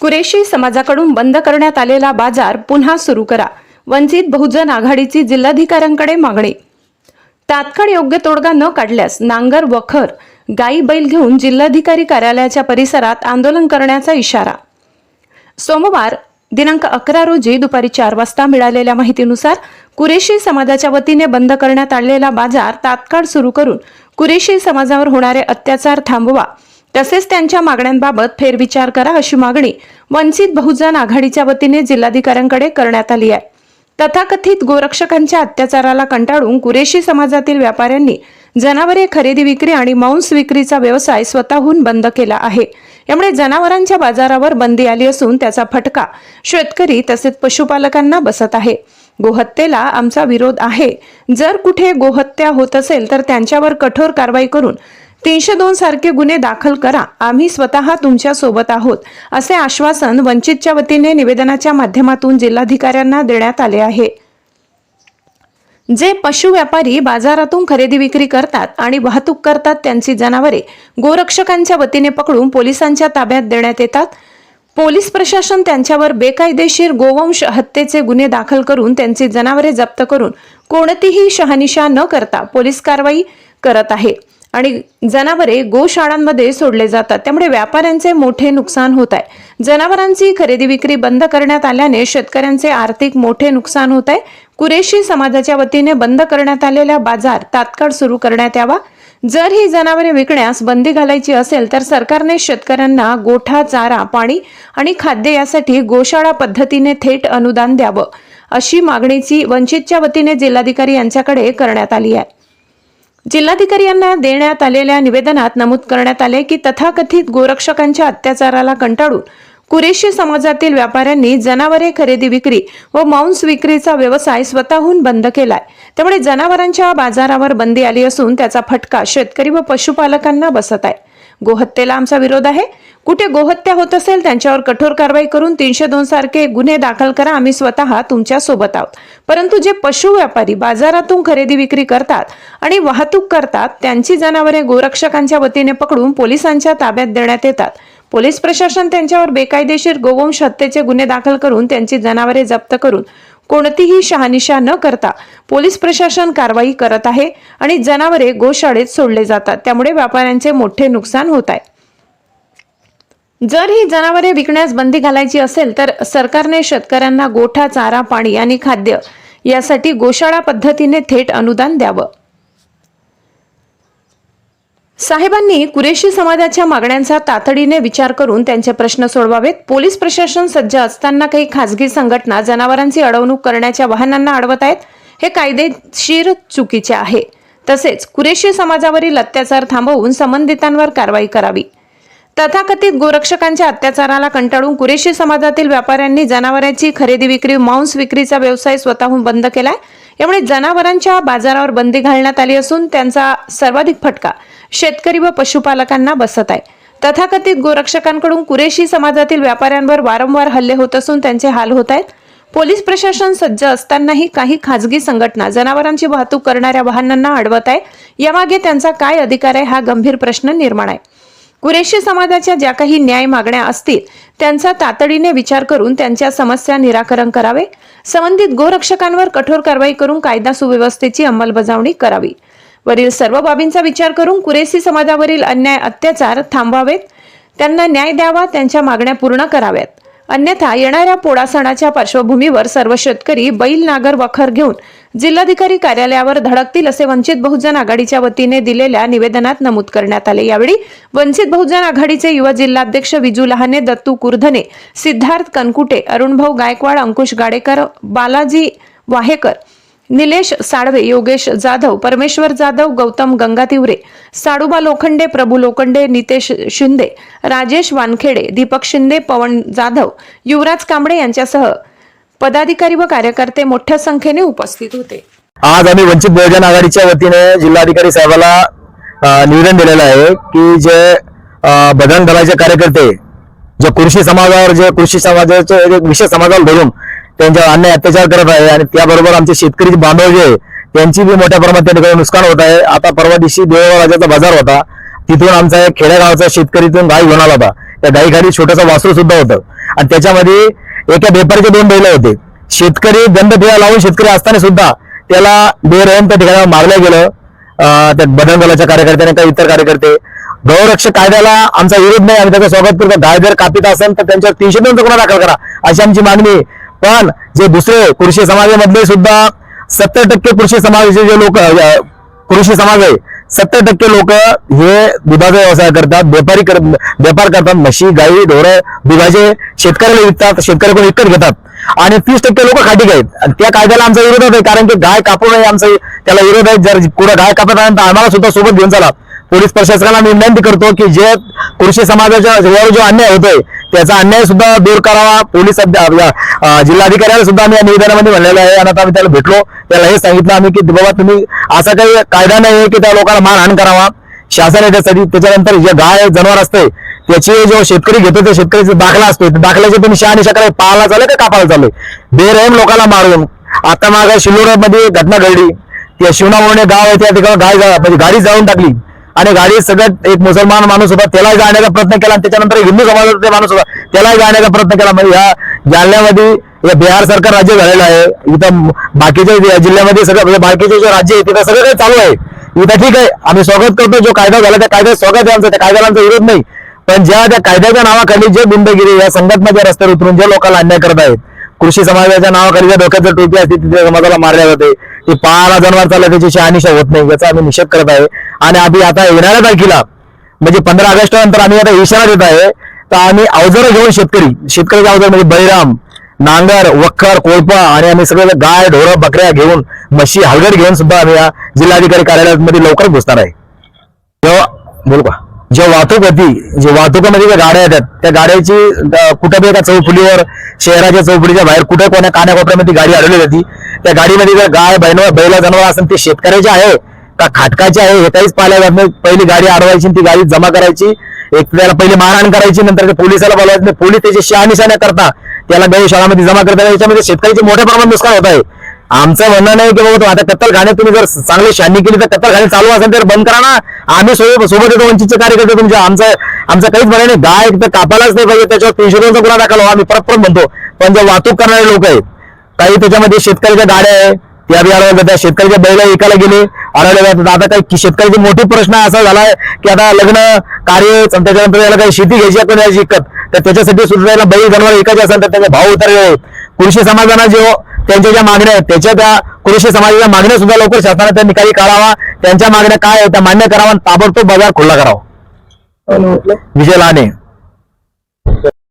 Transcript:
कुरेशी समाजाकडून बंद करण्यात आलेला बाजार पुन्हा सुरू करा. वंचित बहुजन आघाडीची जिल्हाधिकाऱ्यांकडे मागणी. तात्काळ योग्य तोडगा न काढल्यास नांगर वखर गाई बैल घेऊन जिल्हाधिकारी कार्यालयाच्या परिसरात आंदोलन करण्याचा इशारा. सोमवार दिनांक अकरा रोजी दुपारी चार वाजता मिळालेल्या माहितीनुसार कुरेशी समाजाच्या वतीने बंद करण्यात आलेला बाजार तात्काळ सुरू करून कुरेशी समाजावर होणारे अत्याचार थांबवा. तसेच त्यांच्या मागण्यांबाबत फेरविचार करा अशी मागणी वंचित बहुजन आघाडीच्या वतीने जिल्हाधिकाऱ्यांकडे करण्यात आली आहे. तथाकथित गोरक्षकांच्या अत्याचाराला कंटाळून कुरेशी समाजातील व्यापाऱ्यांनी जनावरे खरेदी विक्री आणि मांस विक्रीचा व्यवसाय स्वतःहून बंद केला आहे. यामुळे जनावरांच्या बाजारावर बंदी आली असून त्याचा फटका शेतकरी तसेच पशुपालकांना बसत आहे. गोहत्येला आमचा विरोध आहे. जर कुठे गोहत्या होत असेल तर त्यांच्यावर कठोर कारवाई करून तीनशे दोन सारखे गुन्हे दाखल करा. आम्ही स्वतः तुमच्यासोबत आहोत असे आश्वासन वंचितच्या वतीने निवेदनाच्या माध्यमातून जिल्हाधिकाऱ्यांना देण्यात आले आहे. जे पशु व्यापारी बाजारातून खरेदी विक्री करतात आणि वाहतूक करतात त्यांची जनावरे गोरक्षकांच्या वतीने पकडून पोलिसांच्या ताब्यात देण्यात येतात. पोलीस प्रशासन त्यांच्यावर बेकायदेशीर गोवंश हत्येचे गुन्हे दाखल करून त्यांची जनावरे जप्त करून कोणतीही शहानिशा न करता पोलीस कारवाई करत आहे. आणि जनावरे गोशाळांमध्ये सोडले जातात. त्यामुळे व्यापाऱ्यांचे मोठे नुकसान होत आहे. जनावरांची खरेदी विक्री बंद करण्यात आल्याने शेतकऱ्यांचे आर्थिक मोठे नुकसान होत आहे. कुरेशी समाजाच्या वतीने बंद करण्यात आलेला बाजार तात्काळ सुरू करण्यात यावा. जर ही जनावरे विकण्यास बंदी घालायची असेल तर सरकारने शेतकऱ्यांना गोठा चारा पाणी आणि खाद्य यासाठी गोशाळा पद्धतीने थेट अनुदान द्यावं अशी मागणीची वंचितच्या वतीने जिल्हाधिकारी यांच्याकडे करण्यात आली आहे. जिल्हाधिकारी यांना देण्यात आलेल्या निवेदनात नमूद करण्यात आले की तथाकथित गोरक्षकांच्या अत्याचाराला कंटाळून कुरेशी समाजातील व्यापाऱ्यांनी जनावरे खरेदी विक्री व मांस विक्रीचा व्यवसाय स्वतःहून बंद केलाय. त्यामुळे जनावरांच्या बाजारावर बंदी आली असून त्याचा फटका शेतकरी व पशुपालकांना बसत आहे. गोहत्येला आमचा विरोध आहे. कुठे गोहत्या होत असेल त्यांच्यावर कठोर कारवाई करून तीनशे दोन सारखे गुन्हे दाखल करा. आम्ही स्वतः तुमच्यासोबत आहोत. परंतु जे पशु व्यापारी बाजारातून खरेदी विक्री करतात आणि वाहतूक करतात त्यांची जनावरे गोरक्षकांच्या वतीने पकडून पोलिसांच्या ताब्यात देण्यात येतात. पोलीस प्रशासन त्यांच्यावर बेकायदेशीर गोवंश हत्येचे गुन्हे दाखल करून त्यांची जनावरे जप्त करून कोणतीही शहानिशा न करता पोलीस प्रशासन कारवाई करत आहे आणि जनावरे गोशाळेत सोडले जातात. त्यामुळे व्यापाऱ्यांचे मोठे नुकसान होत आहे. जर ही जनावरे विकण्यास बंदी घालायची असेल तर सरकारने शेतकऱ्यांना गोठा चारा पाणी आणि खाद्य यासाठी गोशाळा पद्धतीने थेट अनुदान द्यावं. साहेबांनी कुरेशी समाजाच्या मागण्यांचा तातडीने विचार करून त्यांचे प्रश्न सोडवावेत. पोलीस प्रशासन सज्ज असताना काही खासगी संघटना जनावरांची अडवणूक करण्याच्या वाहनांना अडवत आहेत. हे कायदेशीर चुकीचे आहे. तसेच कुरेशी समाजावरील अत्याचार थांबवून संबंधितांवर कारवाई करावी. तथाकथित गोरक्षकांच्या अत्याचाराला कंटाळून कुरेशी समाजातील व्यापाऱ्यांनी जनावरांची खरेदी विक्री मांस विक्रीचा व्यवसाय स्वतःहून बंद केलाय. यामुळे जनावरांच्या बाजारावर बंदी घालण्यात आली असून त्यांचा सर्वाधिक फटका शेतकरी व पशुपालकांना बसत आहे. तथाकथित गोरक्षकांकडून कुरेशी समाजातील व्यापाऱ्यांवर वारंवार हल्ले होत असून त्यांचे हाल होत आहेत. पोलीस प्रशासन सज्ज असतानाही काही खाजगी संघटना जनावरांची वाहतूक करणाऱ्या वाहनांना अडवत आहे. यामागे त्यांचा काय अधिकार आहे हा गंभीर प्रश्न निर्माण आहे. कुरेशी समाजाच्या ज्या काही न्याय मागण्या असतील त्यांचा तातडीने विचार करून त्यांच्या समस्या निराकरण करावे. संबंधित गोरक्षकांवर कठोर कारवाई करून कायदा सुव्यवस्थेची अंमलबजावणी करावी. वरील सर्व बाबींचा विचार करून कुरेशी समाजावरील अन्याय अत्याचार थांबवावेत. त्यांना न्याय द्यावा त्यांच्या मागण्या पूर्ण कराव्यात. अन्यथा येणाऱ्या पोळा सणाच्या पार्श्वभूमीवर सर्व शेतकरी बैल नागर वखर घेऊन जिल्हाधिकारी कार्यालयावर धडकतील असे वंचित बहुजन आघाडीच्या वतीने दिलेल्या निवेदनात नमूद करण्यात आले. यावेळी वंचित बहुजन आघाडीचे युवा जिल्हाध्यक्ष विजू लहाने दत्तू कुर्धने सिद्धार्थ कनकुटे अरुणभाऊ गायकवाड अंकुश गाडेकर बालाजी वाहेकर निलेश साळवे योगेश जाधव परमेश्वर जाधव गौतम गंगातिवरे साडुबा लोखंडे प्रभू लोखंडे नितेश शिंदे राजेश वानखेडे दीपक शिंदे पवन जाधव युवराज कांबळे यांच्यासह पदाधिकारी व कार्यकर्ते मोठ्या संख्येने उपस्थित होते. आज आम्ही वंचित बहुजन आघाडीच्या वतीने जिल्हाधिकारी साहेबाला निवेदन दिलेलं आहे की जे बदन दलाचे कार्यकर्ते जे कृषी समाजावर जे कृषी समाजाचे विशेष समाजावर धरून त्यांच्यावर अन्याय अत्याचार करत आहे आणि त्याबरोबर आमचे शेतकरी बांधव जे आहे, त्यांची बी मोठ्या प्रमाणात त्या ठिकाणी नुकसान होत आहे. आता परवा दिवशी देवराजाचा बाजार होता. तिथून आमचा एक खेडेगावचा शेतकरीतून गाई घेऊन आला होता. त्या गाईखाली छोटंसं वासरू सुद्धा होतं. आणि त्याच्यामध्ये एका व्यापारीचे दोन बैल होते. शेतकरी दंड बिया लावून शेतकरी असताना सुद्धा त्याला बेरहम त्या ठिकाणावर मारलं गेलं. त्या बदन दलाच्या कार्यकर्त्याने काही इतर कार्यकर्ते. गौरक्षक कायद्याला आमचा विरोध नाही आम्ही त्याचं स्वागत करतो. गाय जर कापित असेल तर त्यांच्यावर तीनशे दोन गुन्हा दाखल करा अशी आमची मागणी आहे. पण जे दुसरे कृषी समाजामधले सुद्धा सत्तर टक्के कृषी समाजाचे जे लोक कृषी समाज आहे सत्तर टक्के लोक हे दुधाचा व्यवसाय करतात व्यापारी कर व्यापार करतात म्हशी गाई ढोरं दुधाचे शेतकऱ्याला विकतात शेतकऱ्याकडून विकत घेतात. आणि तीस टक्के लोक खाटी आहेत. आणि त्या कायद्याला आमचा विरोध आहे कारण की गाय कापू नये आमचा त्याला विरोध आहे. जर कुठं गाय कापत आहे तर आम्हाला सुद्धा सोबत घेऊन चला. पोलीस प्रशासनाला मी विनंती करतो की जे कृषी समाजाच्या जो अन्याय होतोय त्याचा अन्याय सुद्धा दूर करावा. पोलीस अध्या- जिल्हाधिकाऱ्याला सुद्धा आम्ही या निवेदनामध्ये म्हणलेलं आहे आणि आता आम्ही त्याला भेटलो. त्याला हे सांगितलं आम्ही की बाबा तुम्ही असा काही कायदा नाही आहे की त्या लोकांना मानहान करावा. शासन आहे त्यासाठी त्याच्यानंतर जे गाय जनावर असते त्याची जो शेतकरी घेतो त्या शेतकरीचा दाखला असतो त्या दाखल्याचे तुम्ही शहानिशा करायला पाहायला चालू का कापायला चालू बेरहम लोकांना मारून आता मागे शिलोरामध्ये घटना घडली. त्या शिवणामुळे गाव आहे त्या ठिकाणी गाय म्हणजे गाडी जाळून टाकली. आणि गाडी सगळ्यात एक मुसलमान माणूस होता त्यालाही जाण्याचा प्रयत्न केला आणि त्याच्यानंतर एक हिंदू समाजाचा ते माणूस होता त्यालाही जाण्याचा प्रयत्न केला. म्हणजे या जालन्यामध्ये बिहार सरकार राज्य झालेलं आहे. इथं बाकीच्या जिल्ह्यामध्ये सगळं म्हणजे बाकीचे जे राज्य आहे तिथं सगळं काही चालू आहे. इथं ठीक आहे. आम्ही स्वागत करतो. जो कायदा झाला त्या कायद्यात स्वागत आहे आमचं. त्या कायद्याला आमचा विरोध नाही. पण ज्या त्या कायद्याच्या नावाखाली जे गुंडगिरी या संघटनाच्या रस्त्यावर उतरून जे लोकांना अन्याय करत आहेत कृषी समाजाच्या नावाखाली ज्या डोक्यात जर टोपी असते तिथे समाजाला मारल्या जाते. ती पायाला जनावर चालला त्याची शहानिशा होत नाही याचा आम्ही निषेध करत आहे. आणि आम्ही आता येणाऱ्या तारखेला म्हणजे पंधरा ऑगस्ट नंतर आम्ही आता इशारा देत आहे तर आम्ही अवजारं घेऊन शेतकरी शेतकऱ्याचे अवजार म्हणजे बैराम नांगर वखर कोळपा आणि आम्ही सगळे गाय ढोरं बकऱ्या घेऊन म्हशी हलगड घेऊन सुद्धा आम्ही या जिल्हाधिकारी कार्यालयामध्ये लवकर घुसणार आहे. बोल बोलू का? जे वाहतूक होती जे वाहतुकीमध्ये ज्या गाड्या येतात त्या गाड्याची कुठं बी एका चौफुलीवर शहराच्या चौफुलीच्या बाहेर कुठे कोण्या कान्याकोपऱ्यामध्ये गाडी अडवली जाते त्या गाडीमध्ये जर गाय बैल बैला जनावर असेल ते शेतकऱ्याचे आहे का खाटकाचे आहे हे काहीच पाहिलं जात नाही. पहिली गाडी अडवायची ती गाडी जमा करायची एक त्याला पहिले मारहाण करायची नंतर ते पोलिसाला बोलवायचं. नाही पोलीस त्याची शहानिशा करता त्याला गौशाळामध्ये जमा करता याच्यामध्ये शेतकऱ्याचे मोठ्या प्रमाणात नुकसान होत आहे. आमचं म्हणणं नाही की बाबा आता कत्तलखाने तुम्ही जर चांगली शानी केली तर कत्तलखाने चालू असेल तर बंद करा ना. आम्ही सोबत येतो वंचितचे कार्यकर्ते तुमच्या आमचं आमचं काहीच म्हणणं नाही. गाय तर कापायलाच नाही पाहिजे त्याच्यावर तीनशे दोनचा गुन्हा दाखल आम्ही परत परत म्हणतो. पण जे वाहतूक करणारे लोक आहेत काही त्याच्यामध्ये शेतकऱ्याच्या गाड्या आहे. त्या बी अडवल्या जातात शेतकऱ्याच्या बैला एकाला गेले अडवल्या जातात आता काही शेतकऱ्याची मोठे प्रश्न असा झालाय की आता लग्न कार्य त्याच्यानंतर याला काही शेती घ्यायची आपण याची विकत तर त्याच्यासाठी सुद्धा बैल जनावर एकाचे असेल तर त्याचे भाव उतरले. कृषी समाजानं जो त्यांच्या ज्या मागण्या आहेत त्याच्या त्या कृषी समाजाच्या मागण्या सुद्धा लवकर शासनाने त्या निकाली काढावा त्यांच्या मागण्या काय आहेत त्या मान्य करावा ताबडतोब बाजार खुला करावा. विजय लाने.